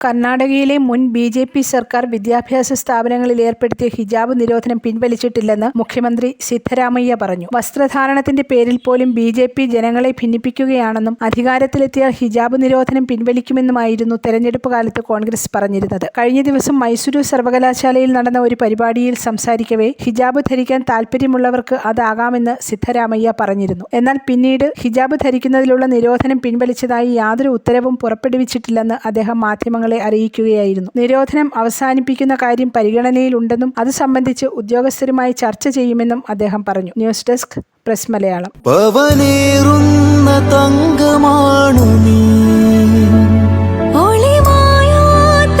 കർണാടകയിലെ മുൻ B J P സർക്കാർ വിദ്യാഭ്യാസ സ്ഥാപനങ്ങളിൽ ഏർപ്പെടുത്തിയ ഹിജാബ് നിരോധനം പിൻവലിച്ചിട്ടില്ലെന്ന് മുഖ്യമന്ത്രി സിദ്ധരാമയ്യ പറഞ്ഞു. വസ്ത്രധാരണത്തിന്റെ പേരിൽ പോലും ബി ജെ പി ജനങ്ങളെ ഭിന്നിപ്പിക്കുകയാണെന്നും അധികാരത്തിലെത്തിയാൽ ഹിജാബ് നിരോധനം പിൻവലിക്കുമെന്നുമായിരുന്നു തെരഞ്ഞെടുപ്പ് കാലത്ത് കോൺഗ്രസ് പറഞ്ഞിരുന്നത്. കഴിഞ്ഞ ദിവസം മൈസൂരു സർവകലാശാലയിൽ നടന്ന ഒരു പരിപാടിയിൽ സംസാരിക്കവേ ഹിജാബ് ധരിക്കാൻ താൽപ്പര്യമുള്ളവർക്ക് അതാകാമെന്ന് സിദ്ധരാമയ്യ പറഞ്ഞിരുന്നു. എന്നാൽ പിന്നീട് ഹിജാബ് ധരിക്കുന്നതിലുള്ള നിരോധനം പിൻവലിച്ചതായി യാതൊരു ഉത്തരവും പുറപ്പെടുവിച്ചിട്ടില്ലെന്ന് അദ്ദേഹം മാധ്യമങ്ങളെ അറിയിക്കുകയായിരുന്നു. നിരോധനം അവസാനിപ്പിക്കുന്ന കാര്യം പരിഗണനയിലുണ്ടെന്നും അത് സംബന്ധിച്ച് ഉദ്യോഗസ്ഥരുമായി ചർച്ച ചെയ്യുമെന്നും അദ്ദേഹം പറഞ്ഞു. News desk press Malayalam. തങ്കമാണു നീ. ഒളിമായാത്ത